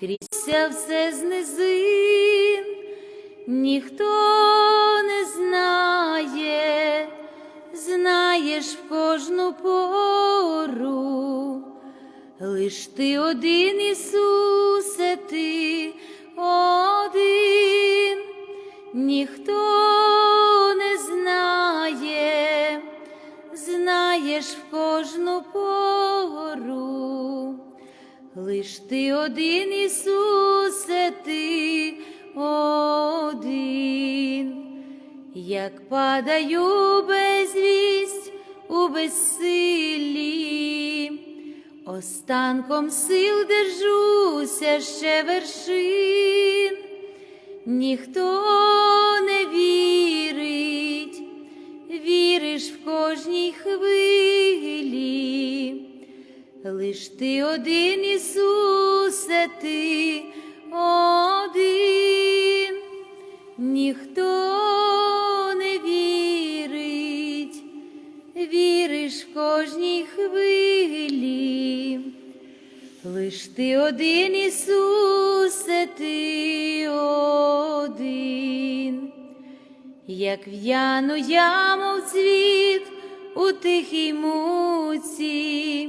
крізь все з низин, ніхто не знає, знаєш в кожну пору, лиш ти один, Ісусе, ти один, Ісусе, ти один, як падаю безвість у безсилі, останком сил держуся ще вершин, ніхто не вірить, віриш в кожній хвилі. Лиш ти один, Ісусе, ти один, ніхто не вірить, віриш в кожній хвилі. Лиш ти один, Ісусе, ти один, як в'яну яму в цвіт у тихій муці,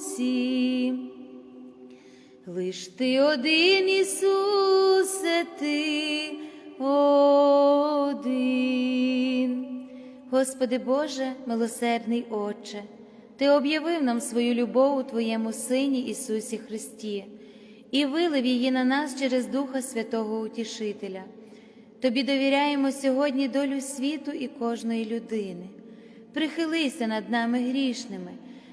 Лиш ти один, Ісусе, ти один. Господи Боже, милосердний Отче, Ти об'явив нам свою любов у Твоєму Сині Ісусі Христі і вилив її на нас через Духа Святого Утішителя. Тобі довіряємо сьогодні долю світу і кожної людини. Прихилися над нами грішними,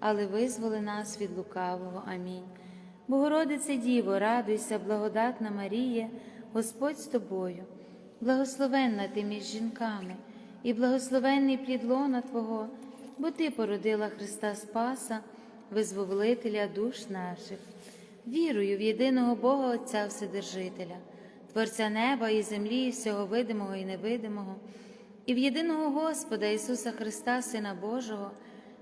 але визволи нас від лукавого. Амінь. Богородице Діво, радуйся, благодатна Марія, Господь з тобою, благословенна ти між жінками, і благословенний плід лона Твого, бо Ти породила Христа Спаса, визволителя душ наших. Вірую в єдиного Бога Отця Вседержителя, Творця неба і землі, і всього видимого і невидимого, і в єдиного Господа Ісуса Христа, Сина Божого,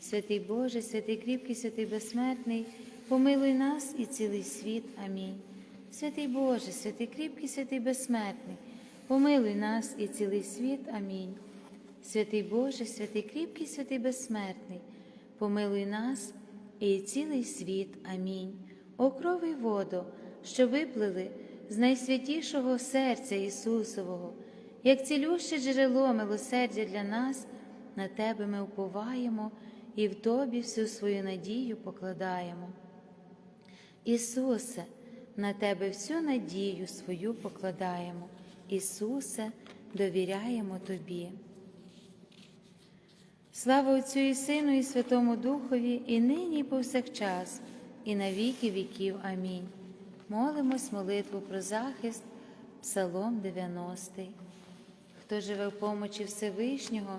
Святий Боже, святий кріпкий, святий безсмертний, помилуй нас і цілий світ. Амінь. Святий Боже, святий кріпкий, святий безсмертний, помилуй нас і цілий світ. Амінь. Святий Боже, святий кріпкий, святий безсмертний, помилуй нас і цілий світ. Амінь. О крови й воду, що виплили з найсвятішого серця Ісусового, як цілюще джерело милосердя для нас, на Тебе ми уповаємо і в Тобі всю свою надію покладаємо. Ісусе, на Тебе всю надію свою покладаємо. Ісусе, довіряємо Тобі. Слава Отцю і Сину, і Святому Духові, і нині, і повсякчас, і на віки віків. Амінь. Молимось молитву про захист, Псалом 90. Хто живе в помочі Всевишнього,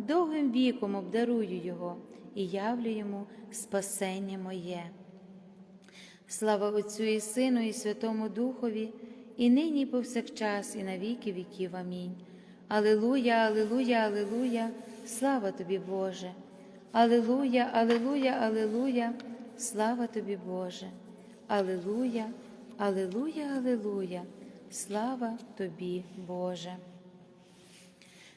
довгим віком обдарую його, і явлю йому спасення моє. Слава Отцю і Сину, і Святому Духові, і нині, і повсякчас, і на віки віків. Амінь. Алилуя, Алилуя, Алилуя, слава тобі, Боже. Алилуя, Алилуя, Алилуя, слава тобі, Боже. Алилуя, Алилуя, Алилуя, слава тобі, Боже.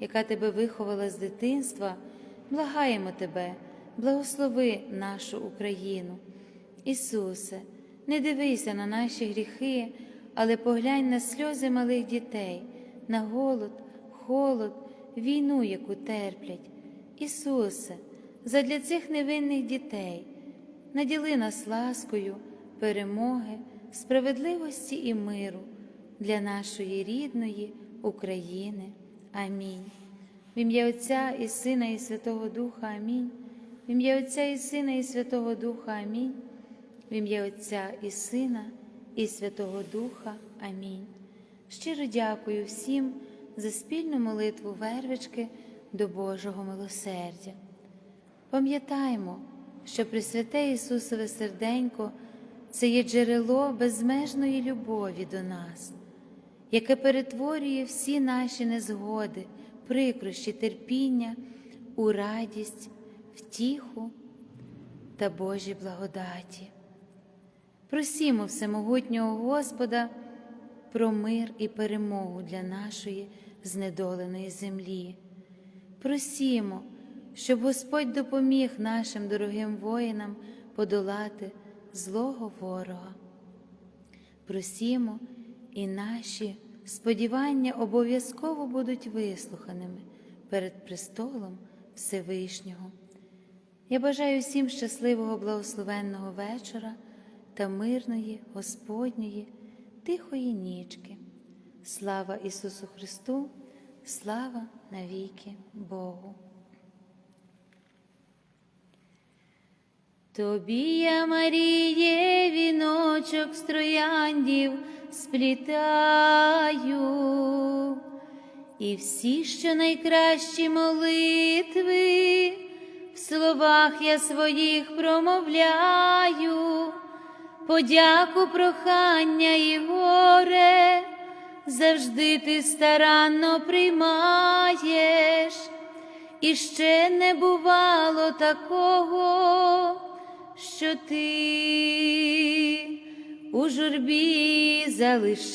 яка Тебе виховала з дитинства, благаємо Тебе, благослови нашу Україну. Ісусе, не дивися на наші гріхи, але поглянь на сльози малих дітей, на голод, холод, війну, яку терплять. Ісусе, задля цих невинних дітей, наділи нас ласкою, перемоги, справедливості і миру для нашої рідної України. Амінь. В ім'я Отця і Сина, і Святого Духа Амінь. В ім'я Отця і Сина, і Святого Духа Амінь. В ім'я Отця і Сина, і Святого Духа. Амінь. Щиро дякую всім за спільну молитву вервички до Божого милосердя. Пам'ятаймо, що Пресвяте Ісусове серденько це є джерело безмежної любові до нас, яке перетворює всі наші незгоди, прикрощі, терпіння у радість, втіху та Божі благодаті. Просімо всемогутнього Господа про мир і перемогу для нашої знедоленої землі. Просімо, щоб Господь допоміг нашим дорогим воїнам подолати злого ворога. Просімо, і наші сподівання обов'язково будуть вислуханими перед престолом Всевишнього. Я бажаю всім щасливого благословенного вечора та мирної Господньої, тихої нічки. Слава Ісусу Христу, слава навіки Богу. Тобі я, Маріє, віночок з трояндів сплітаю, і всі, що найкращі молитви, в словах я своїх промовляю, подяку, прохання і горе, завжди ти старанно приймаєш, і ще не бувало такого що ти у журбі залишаєш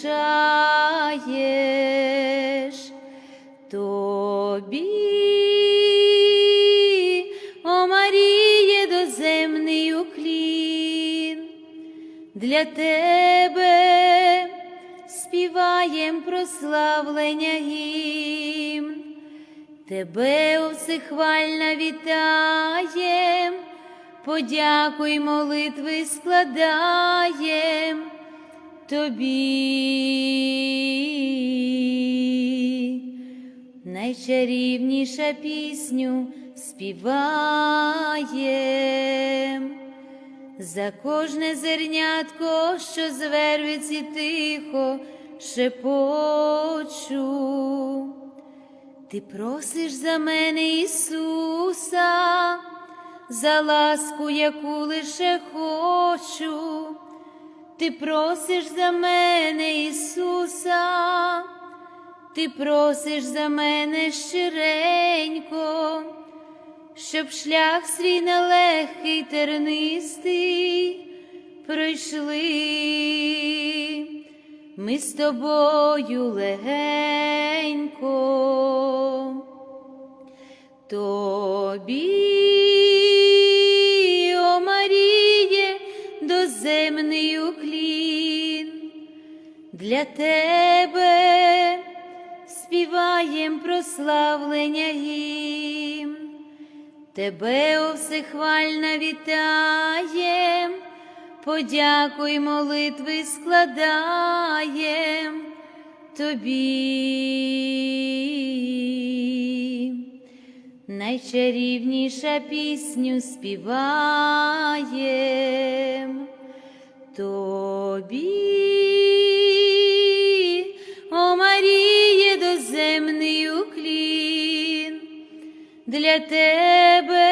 тобі, о Маріє, доземний уклін, для тебе співаєм прославлення гімн, тебе всехвальна вітаєм подякуй молитви складаєм тобі, найчарівніша пісню співаєм, за кожне зернятко, що з тихо шепочу. Ти просиш за мене Ісуса за ласку, яку лише хочу, Ти просиш за мене, Ісуса, ти просиш за мене щиренько, щоб шлях свій нелегкий тернистий пройшли. Ми з тобою легенько. Тобі, о Маріє, доземний уклін, для тебе співаєм прославлення гімн. Тебе, о всехвальна, вітаєм, подякуй молитви складаєм тобі. Найчарівніша пісню співаєм. Тобі, о Маріє, доземний уклін, для тебе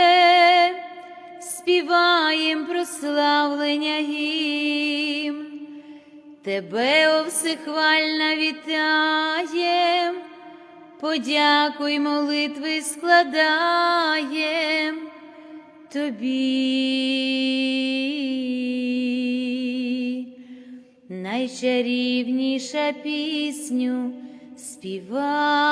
співаєм прославлення гімн. Тебе, о всехвальна, вітаєм, подякуй молитви складаєм тобі. Найчарівніша пісню співає.